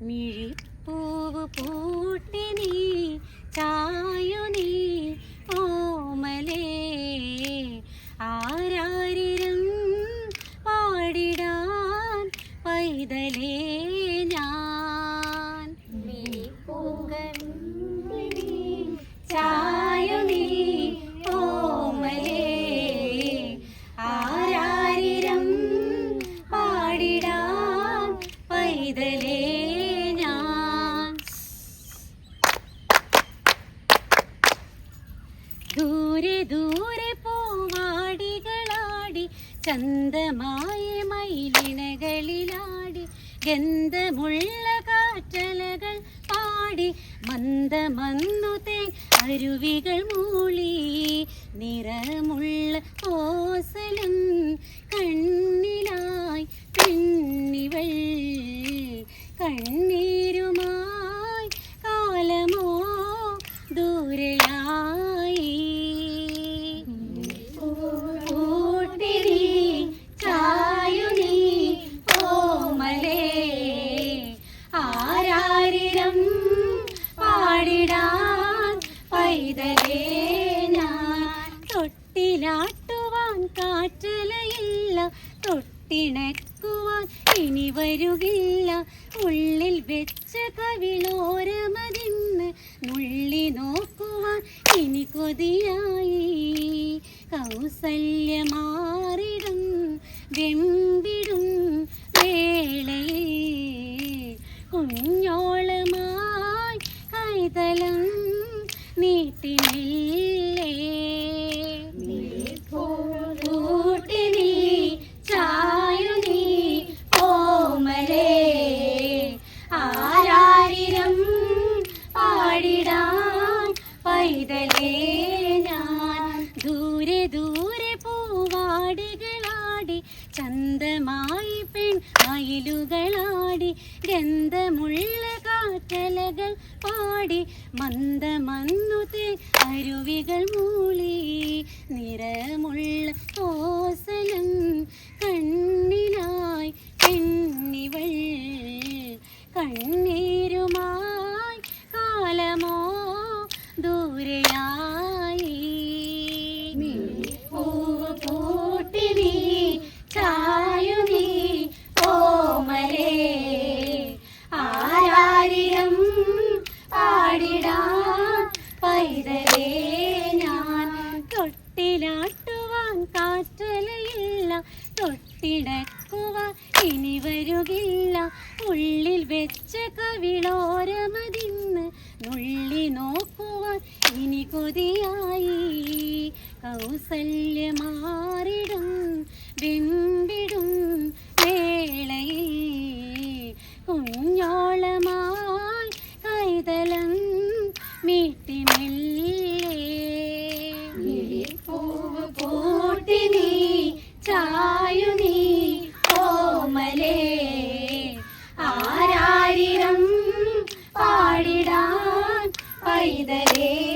മിഴിപ്പൂവ് പൂട്ടി നീ ചായു നീ ഓമലേ. ആരാരിരും പാടിടാൻ പൈതലേ ദൂരെ ദൂരെ പൂവാടികളാടി ചന്തമായ മയിലിനകളിലാടി ഗന്ധമുള്ള കാറ്റലകൾ പാടി മന്ദമന്നു തേൻ അരുവികൾ മൂളി നിറമുള്ള ഓസലും കണ്ണിലായി കണ്ണിവൾ കണ്ണീരുമായി കാറ്റലയില്ല തൊട്ടിണക്കുവാൻ ഇനി വരുകില്ല. ഉള്ളിൽ വെച്ച കവിളോരമതിന്ന് നുള്ളി നോക്കുവാൻ ഇനി കൊതിയായി. കൗസല്യമാറിടും വെമ്പിടും വേളയിൽ. കുഞ്ഞോളമായി കൈതലം നീട്ടിനില്ലേ മയിലുകളാടി ഗന്ധമുള്ള കാറ്റലകൾ പാടി മന്ദ മന്നുതെ അരുവികൾ മൂളി നിറമുള്ള ഓസലം കണ്ണിനായി പെണ്ണിവൾ കണ്ണീരുമായി കാലമോ ദൂരെയായി കാറ്റലയില്ല തൊട്ടിടക്കുവാൻ ഇനി വരുകില്ല ഉള്ളിൽ വെച്ച കവിളോരമതിന്ന് നുള്ളി നോക്കുവാൻ ഇനി കൊതിയായി. കൗസല്യമാറിടും പൈതലേ